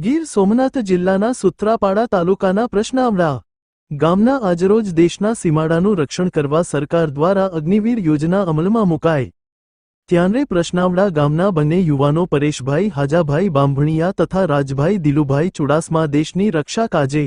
ગીર સોમનાથ જિલ્લાના સુત્રાપાડા તાલુકાના પ્રશ્નામડા ગામના આજરોજ દેશના સીમાડાનું રક્ષણ કરવા સરકાર દ્વારા અગ્નિવીર યોજના અમલમાં મુકાઈ. ત્યારે પ્રશ્નાવડા ગામના બંને યુવાનો પરેશભાઈ, હાજાભાઈ બાંભણિયા તથા રાજભાઈ દિલુભાઈ ચુડાસમા દેશની રક્ષા કાજે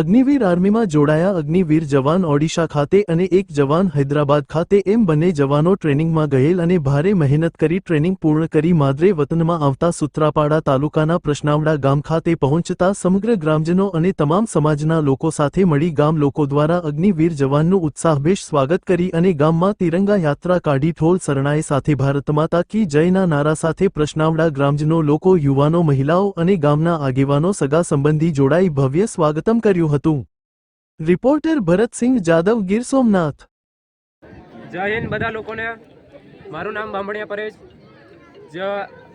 અગ્નિવીર આર્મીમાં જોડાયા અગ્નિવીર જવાન ઓડિશા ખાતે અને એક જવાન હૈદરાબાદ ખાતે. એમ બંને જવાનો ટ્રેનિંગમાં ગયેલ અને ભારે મહેનત કરી ટ્રેનિંગ પૂર્ણ કરી માદરે વતનમાં આવતા સુત્રાપાડા તાલુકાના પ્રશ્નાવડા ગામ ખાતે પહોંચતા સમગ્ર ગ્રામજનો અને તમામ સમાજના લોકો સાથે મળી ગામ લોકો દ્વારા અગ્નિવીર જવાનનું ઉત્સાહભેશ સ્વાગત કરી અને ગામમાં તિરંગા યાત્રા કાઢી ઠોલ શરણાઈ સાથે ભારત માતા કી જયના નારા સાથે પ્રશ્નાવડા ગ્રામજનો લોકો, યુવાનો, મહિલાઓ અને ગામના આગેવાનો સગા સંબંધી જોડાઈ ભવ્ય સ્વાગતમ કર્યું. હતું. રિપોર્ટર ભરતસિંહ જાદવ ગીર સોમનાથ. જય હિન્દ બધા લોકોને. મારું નામ બામણિયા પરેશ. જ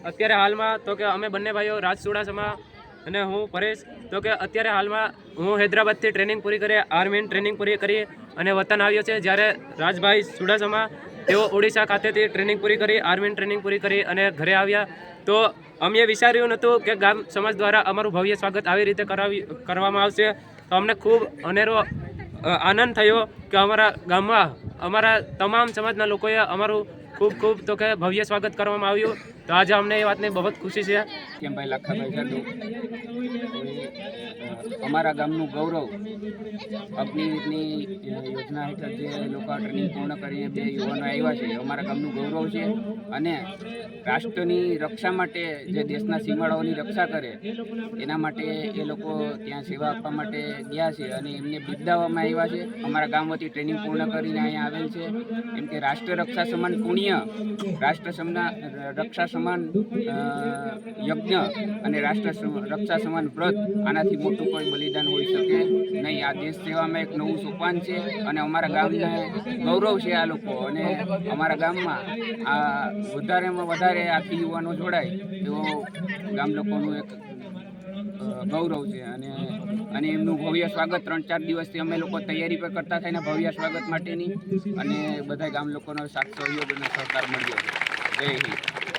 અત્યારે હાલમાં તો કે અમે બંને ભાઈઓ રાજ ચુડાસમા અને હું પરેશ. તો કે અત્યારે હાલમાં હું હૈદરાબાદથી ટ્રેનિંગ પૂરી કરી, આર્મીની ટ્રેનિંગ પૂરી કરી અને વતન આવ્યો છે. જ્યારે રાજભાઈ ચુડાસમા તેઓ ઓડિશા ખાતેથી ટ્રેનિંગ પૂરી કરી, આર્મીની ટ્રેનિંગ પૂરી કરી અને ઘરે આવ્યા. તો અમે વિચાર્યું નહોતું કે ગામ સમાજ દ્વારા અમારું ભવ્ય સ્વાગત આવી રીતે કરાવી, કરવામાં આવશે. તો અમને ખૂબ અનેરો આનંદ થયો કે અમારા ગામમાં, અમારા તમામ સમાજના લોકોએ અમારું ખૂબ ખૂબ તો કે ભવ્ય સ્વાગત કરવામાં આવ્યું. તો આજે અમને એ વાતની બહુ ખુશી છે. કેમ ભાઈ જાદવ અમારા ગામનું ગૌરવ અગ્નિવીરની યોજના હેઠળ જે લોકો ટ્રેનિંગ પૂર્ણ કરીને બે યુવાનો આવ્યા છે અમારા ગામનું ગૌરવ છે. અને રાષ્ટ્રની રક્ષા માટે જે દેશના સીમાડાઓની રક્ષા કરે, એના માટે એ લોકો ત્યાં સેવા આપવા માટે ગયા છે અને એમને બિરદાવવામાં આવ્યા છે. અમારા ગામ વતી ટ્રેનિંગ પૂર્ણ કરીને અહીંયા આવેલ છે. કેમ કે રાષ્ટ્ર રક્ષા સમાન પુણ્ય, રાષ્ટ્ર સમના, રક્ષા સમાન યજ્ઞ અને રાષ્ટ્ર રક્ષા સમાન વ્રત આનાથી મોટું કોઈ બલિદાન હોઈ શકે નહીં. આ દેશ સેવામાં એક નવું સોપાન છે અને અમારા ગામને ગૌરવ છે આ લોકો. અને અમારા ગામમાં આ વધારેમાં વધારે આખી યુવાનો જોડાય તેઓ ગામ લોકોનું એક ગૌરવ છે. અને અને એમનું ભવ્ય સ્વાગત ત્રણ ચાર દિવસથી અમે લોકો તૈયારી પર કરતા થઈને ભવ્ય સ્વાગત માટેની. અને બધા ગામ લોકોનો સાથ, સહયોગ અને સહકાર મળ્યો છે. જય હિન્દ.